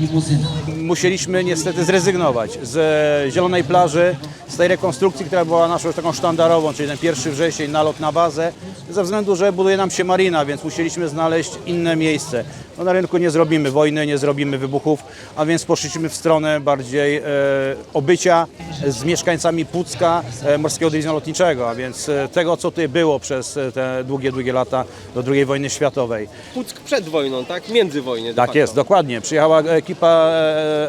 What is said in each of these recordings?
limuzyna. musieliśmy niestety zrezygnować z zielonej plaży, z tej rekonstrukcji, która była naszą taką sztandarową, czyli ten 1 wrzesień, nalot na bazę, ze względu, że buduje nam się marina, więc musieliśmy znaleźć inne miejsce. No, na rynku nie zrobimy wojny, nie zrobimy wybuchów, a więc poszliśmy w stronę bardziej e, obycia z mieszkańcami Pucka e, Morskiego Dywizjonu Lotniczego, a więc e, tego, co tutaj było przez e, te długie, długie lata do II wojny światowej. Puck przed wojną, tak? Międzywojnie. de Tak facto. jest, dokładnie. Przyjechała ekipa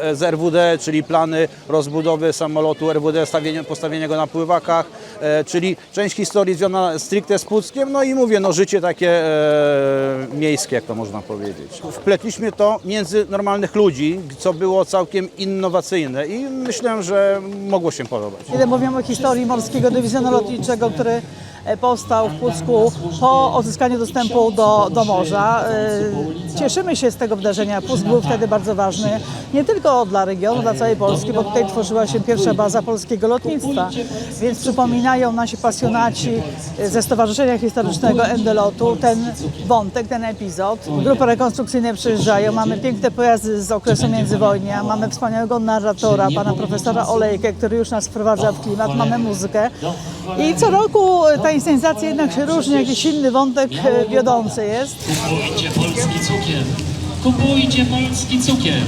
e, z RWD, czyli plany rozbudowy samolotu RWD, postawienia go na pływakach, e, czyli część historii związana stricte z Puckiem, no i mówię, no życie takie e, miejskie, jak to można powiedzieć. Wpletliśmy to między normalnych ludzi, co było całkiem innowacyjne i myślę, że mogło się podobać. Kiedy mówimy o historii Morskiego Dywizjonu Lotniczego, który e, powstał w Pucku po odzyskaniu dostępu do, do morza. E, Cieszymy się z tego wydarzenia. Puck był wtedy bardzo ważny, nie tylko dla regionu, dla całej Polski, bo tutaj tworzyła się pierwsza baza polskiego lotnictwa. Więc przypominają nasi pasjonaci ze Stowarzyszenia Historycznego Endelotu ten wątek, ten epizod. Grupy rekonstrukcyjne przyjeżdżają, mamy piękne pojazdy z okresu międzywojnia, mamy wspaniałego narratora, pana profesora Olejkę, który już nas wprowadza w klimat, mamy muzykę. I co roku ta inscenizacja jednak się różni, jakiś inny wątek e, wiodący jest. Polski cukier. Kupujcie polski cukier.